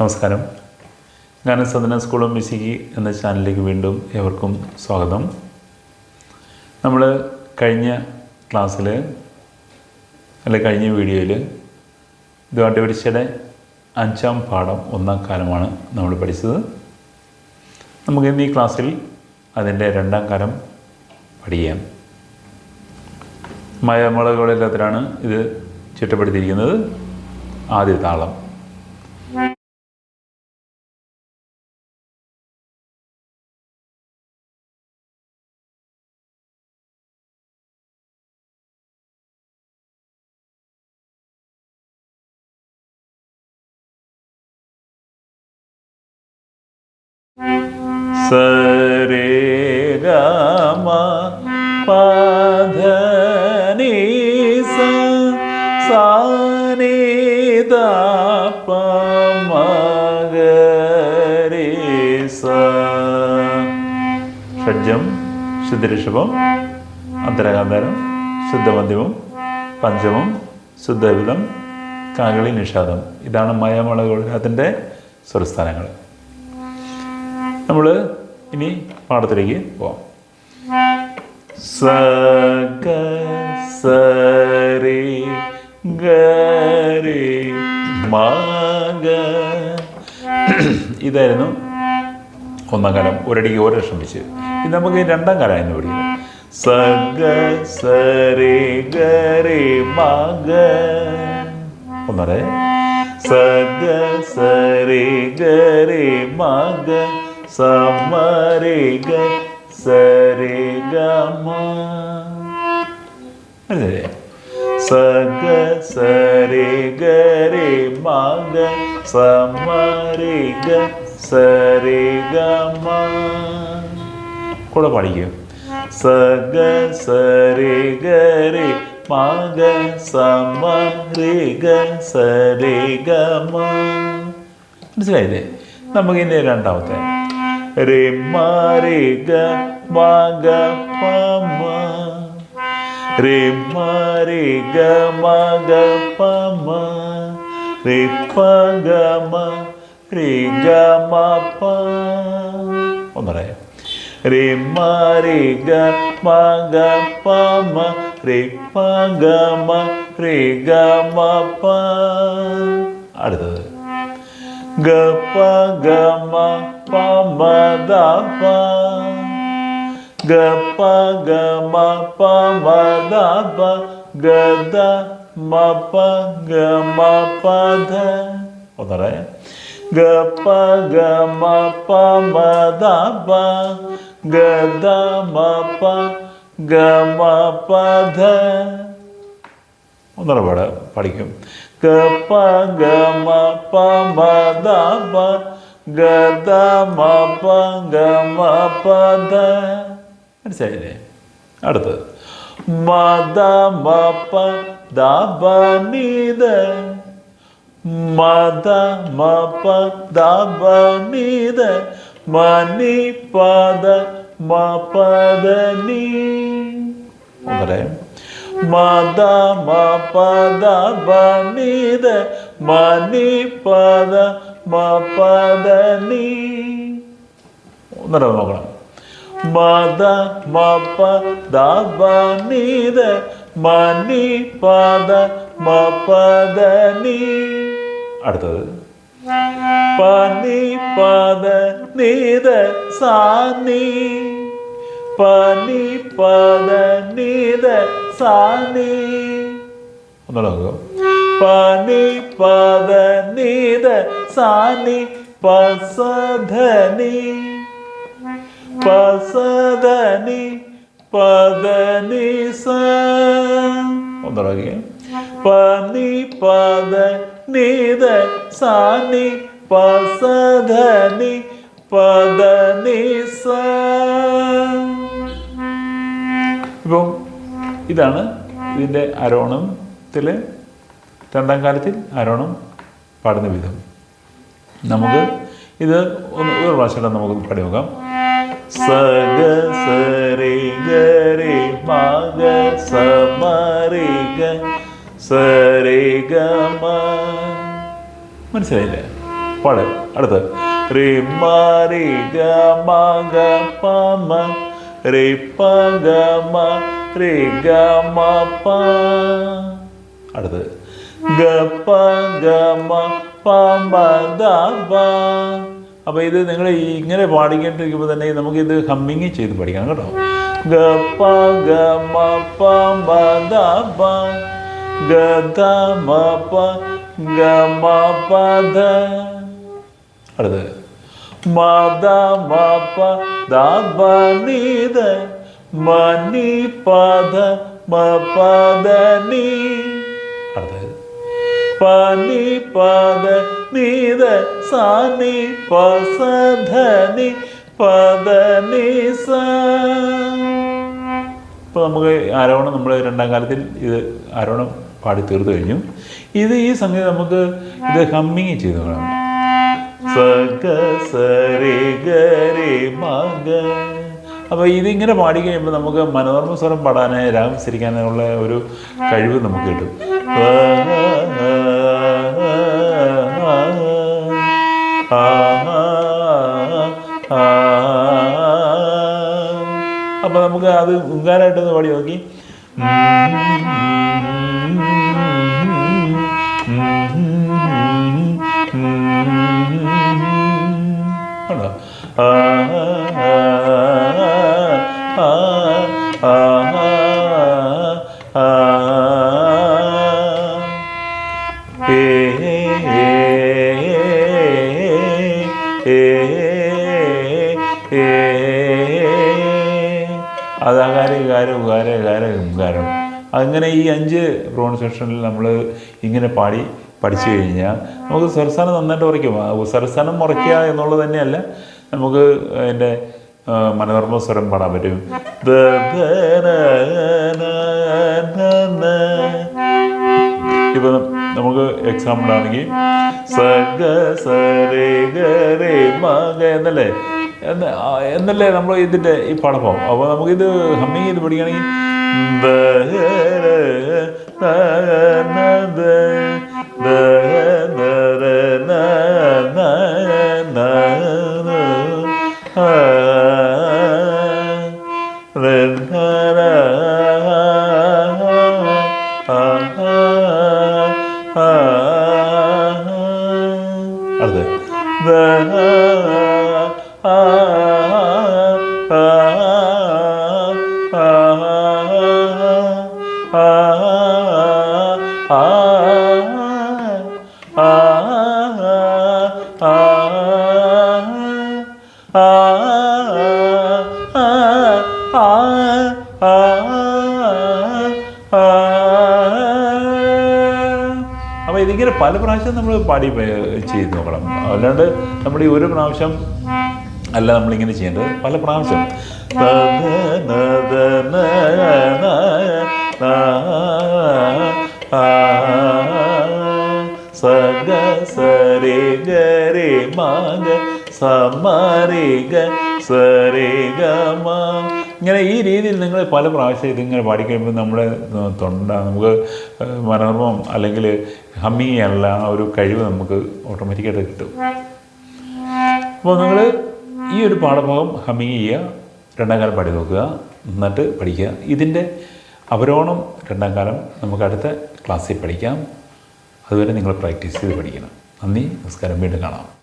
നമസ്കാരം. ഞാൻ സദന school of music എന്ന ചാനലിലേക്ക് വീണ്ടും ഏവർക്കും സ്വാഗതം. നമ്മൾ കഴിഞ്ഞ ക്ലാസ്സിൽ അല്ലെ കഴിഞ്ഞ വീഡിയോയിൽ ദ്വാട്ടപരീക്ഷയുടെ അഞ്ചാം പാഠം ഒന്നാം കാലമാണ് നമ്മൾ പഠിച്ചത്. നമുക്ക് ഇന്ന് ഈ ക്ലാസ്സിൽ അതിന്റെ രണ്ടാം കാലം പഠിക്കാം. മയമുളകളിലത്തിലാണ് ഇത് ചിട്ടപ്പെടുത്തിയിരിക്കുന്നത് ആദ്യ താളം ഷഡ്ജം ശുദ്ധഋഷഭം അന്തരകാന്തരം ശുദ്ധമധ്യമം പഞ്ചമം ശുദ്ധവിധം കാകളി നിഷാദം. ഇതാണ് അതിന്റെ സ്വരസ്ഥാനങ്ങൾ. നമ്മൾ ഇനി പാഠത്തിലേക്ക് പോവാം. സ ഗ സരി ഗരി മ ഗ ഇതായിരുന്നു ഒന്നാം കാലം. ഒരടിക്ക് ഒരു ലക്ഷം വെച്ച്. ഇത് നമുക്ക് രണ്ടാം കാലമായിരുന്നു പഠിക്കുന്നത് സ ഗ സരി ഗരി മഗ. ഗ ഒന്നറേ സ ഗ സരി ഗരി മ ഗ സമരി സഗ സരി ഗ മഗ മനസ്സിലായില്ലേ? സ ഗ സരി ഗരി മ ഗ സമരി ഗ സരി ഗ മ കൂടെ പഠിക്കും സഗ ഗ സരി ഗരി മ ഗ സരി ഗ മനസ്സിലായില്ലേ ഇനി രണ്ടാമത്തെ രി മ രി ഗ മ ഗ പ മ രി മ രി ഗ മ ഗ പ മ രി പ ഗ മ രി ഗ പ ഗ പ മ രി പ ഗ മ രി ഗ മ പ അടുത്തത്. ഗ പ ഗ മ പ മ ദ പ ഗ പ ഗ മ പ മ ദ പ ഗ ദ മ പ ഗ മ പ ധ ഒന്നറേ ഗ പ ഗ മ പ മ ദ പ ഗ ദ മ പ ഗ മ പ ധ ഒന്നറ പാട പഠിക്കും. ഗ പ ഗ മ പ മ ദ പ മനസ്സിലായില്ലേ? അടുത്തത്. മ ദ മ പ ദ പ നി ദ മ നി ദ മ നി പ ദ മ പ ദ നി ഒന്നരേ മദ മ പദ ബനിത മനി പദ മ പദ നീ ഒന്നര നോക്കണം. മദ മ പദ ബനിത മനി പദ മ പദ നീ അടുത്തത്. പനി പദ നീത സാനി. പനി പദ നിത സാനി ഒന്നുകൂടെ പനി പദ നിത സാനി പസധനി. പസധനി. പദനി സ. ഒന്നുകൂടെ പനി പദ നിത സാനി പസധനി. പദനി സ. ഇപ്പം ഇതാണ് ഇതിന്റെ അരോണത്തിൽ രണ്ടാം കാലത്തിൽ അരോണം പാടുന്ന വിധം. നമുക്ക് ഇത് ഒന്ന് ഒരു പ്രാവശ്യം നമുക്ക് പാടി നോക്കാം സഗ സരി ഗരി മഗ ഗ രി ഗ സരി ഗ മ മനസ്സിലായില്ലേ? പാട്. അടുത്ത്. റി മ രി ഗ ഗ രി പ ഗ മ രി ഗ മ പ അടുത്ത് ഗ പ ഗ മ അപ്പോൾ ഇത് നിങ്ങൾ ഇങ്ങനെ പാടിക്കൊണ്ടിരിക്കുമ്പോൾ തന്നെ നമുക്കിത് ഹമ്മിങ് ചെയ്ത് പഠിക്കണം കേട്ടോ. ഗ പ ഗ മ പ മ ദ പ ഗ ദ മ പ ഗ മ പ ദ മ പ മപ പ നീ ദ മ നീ പ ധ മ പ ധ നീ അടുത്തത് പനി പദ നീത സാനി പസധനി പദനി സ. ഇപ്പോൾ നമുക്ക് ആരോണം നമ്മൾ രണ്ടാം കാലത്തിൽ ഇത് ആരോണം പാടി തീർത്തു കഴിഞ്ഞു. ഇത് ഈ സംഗീതം നമുക്ക് ഇത് ഹമ്മിങ് ചെയ്ത് നോക്കണം സഗ സരി ഗരി അപ്പോൾ ഇതിങ്ങനെ പാടി കഴിയുമ്പോൾ നമുക്ക് മനോർമ്മ സ്വരം പാടാൻ രാഗം സ്ഥിരിക്കാനുള്ള ഒരു കഴിവ് നമുക്ക് കിട്ടും. അപ്പോൾ നമുക്ക് അത് ഉങ്കാരായിട്ടൊന്ന് പാടി നോക്കി. അങ്ങനെ ഈ അഞ്ച് പ്രൊണൗൺസിയേഷനിൽ നമ്മൾ ഇങ്ങനെ പാടി പഠിച്ചു കഴിഞ്ഞാൽ നമുക്ക് സ്വരസ്ഥാനം നന്നായിട്ട് ഉറയ്ക്കും സ്വരസ്ഥാനം ഉറയ്ക്കുക എന്നുള്ളത് തന്നെയല്ല നമുക്ക് അതിന്റെ മനോർമ്മ സ്വരം പാടാൻ പറ്റും ഇപ്പം നമുക്ക് എക്സാമ്പിൾ ആണെങ്കിൽ സഗ എന്നല്ലേ? എന്ന് എന്നല്ലേ നമ്മൾ ഇതിന്റെ ഈ പടപ്പം അപ്പോൾ നമുക്കിത് ഹമ്മിങ് ചെയ്ത് പഠിക്കുകയാണെങ്കിൽ ദ ആ അപ്പോൾ ഇതിങ്ങനെ പല പ്രാവശ്യം നമ്മൾ പാടി ചെയ്ത് നോക്കണം. അല്ലാണ്ട് നമ്മൾ ഈ ഒരു പ്രാവശ്യം അല്ല നമ്മളിങ്ങനെ ചെയ്യേണ്ടത്. പല പ്രാവശ്യം. ആ സഗ സരി ഗരി മാഗ സമരി ഗ സരി ഗ മ ഇങ്ങനെ ഈ രീതിയിൽ നിങ്ങൾ പല പ്രാവശ്യം ഇതിങ്ങനെ പാടിക്കഴിയുമ്പോൾ നമ്മുടെ തൊണ്ട നമുക്ക് മനോർമ്മം അല്ലെങ്കിൽ ഹമ്മിങ് അല്ല ആ ഒരു കഴിവ് നമുക്ക് ഓട്ടോമാറ്റിക്കായിട്ട് കിട്ടും. അപ്പോൾ നിങ്ങൾ ഈ ഒരു പാഠഭാഗം ഹമ്മിങ് ചെയ്യുക രണ്ടാം കാലം പാടി നോക്കുക എന്നിട്ട് പഠിക്കുക. ഇതിന്റെ അവരോഹണം രണ്ടാം കാലം നമുക്ക് അടുത്ത ക്ലാസ്സിൽ പഠിക്കാം. അതുവരെ നിങ്ങൾ പ്രാക്ടീസ് ചെയ്ത് പഠിക്കണം. നന്ദി നമസ്കാരം. വീണ്ടും കാണാം.